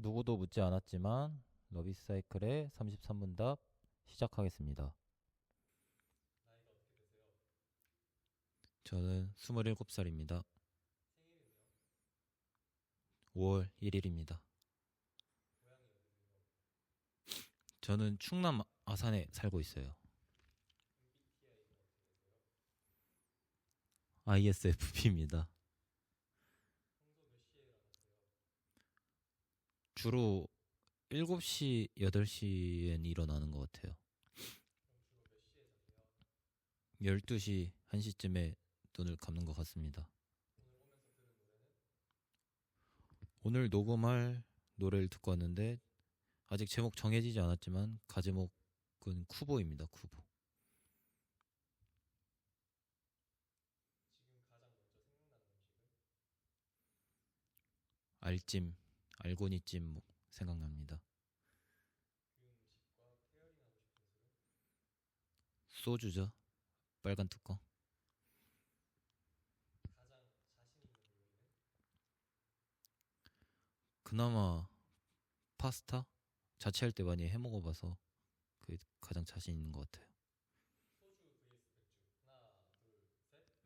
누구도 묻지 않았지만 러비사이클의 33문답 시작하겠습니다. 저는 27살입니다. 5월 1일입니다. 저는 충남 아산에 살고 있어요. ISFP입니다. 주로 7시, 8시엔 일어나는 것 같아요. 12시, 1시쯤에 눈을 감는 것 같습니다. 오늘 녹음할 노래를 듣고 왔는데 아직 제목 정해지지 않았지만 가제목은 쿠보입니다. 쿠보. 알찜, 알고니찜 뭐 생각납니다. 소주죠. 빨간 뚜껑. 그나마 파스타 자취할 때 많이 해 먹어봐서 그게 가장 자신 있는 것 같아요.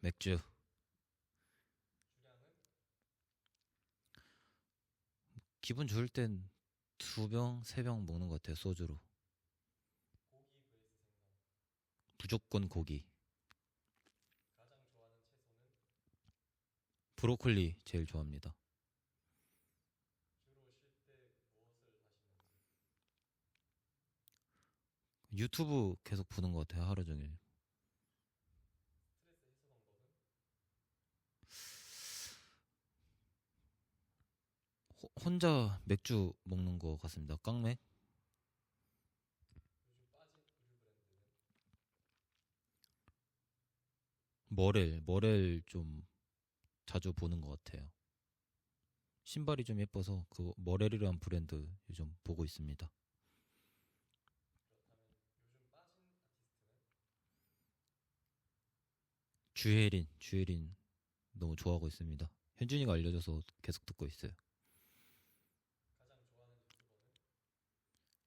맥주. 기분 좋을 땐 두 병, 세 병 먹는 것 같아요. 소주로. 무조건 고기. 브로콜리 제일 좋아합니다. 유튜브 계속 보는 것 같아요. 하루 종일. 호- 혼자 맥주 먹는 것 같습니다. 깡맥. 머렐, 머렐 좀 자주 보는 것 같아요. 신발이 좀 예뻐서 그 머렐이라는 브랜드 요즘 보고 있습니다. 주혜린, 주혜린 너무 좋아하고 있습니다. 현준이가 알려줘서 계속 듣고 있어요.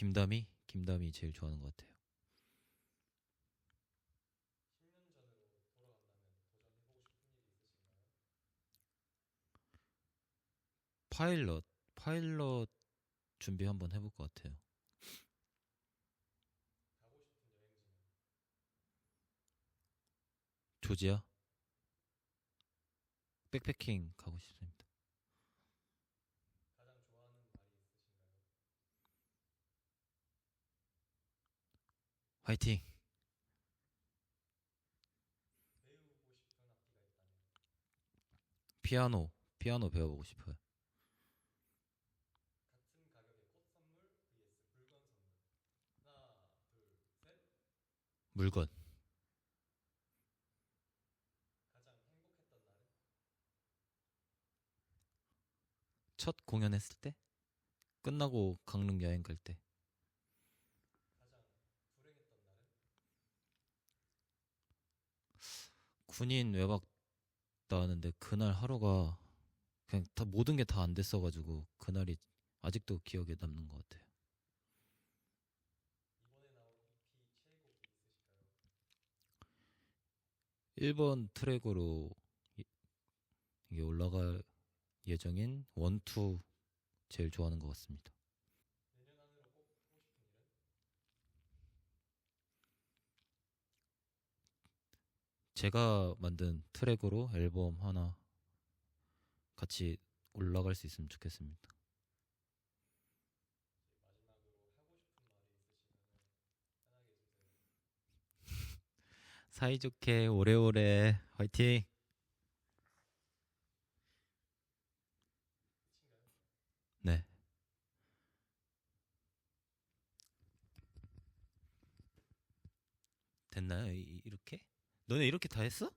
김다미? 김다미 제일 좋아하는 것 같아요. 파일럿, 파일럿 준비 한번 해볼 것 같아요. 조지아? 백패킹 가고 싶습니다. 화이팅! 피아노, 피아노 배워보고 싶어요. 물건. 첫 공연했을 때? 끝나고 강릉 여행 갈 때. 군인 외박 나왔는데 그날 하루가 그냥 다 모든 게 다 안 됐어가지고 그날이 아직도 기억에 남는 것 같아요. 일번 트랙으로 이- 이게 올라갈 예정인 원투 제일 좋아하는 것 같습니다. 제가 만든 트랙으로 앨범 하나 같이 올라갈 수 있으면 좋겠습니다. 사이좋게 오래오래 화이팅! 네. 됐나요? 이, 이렇게? 너네 이렇게 다 했어?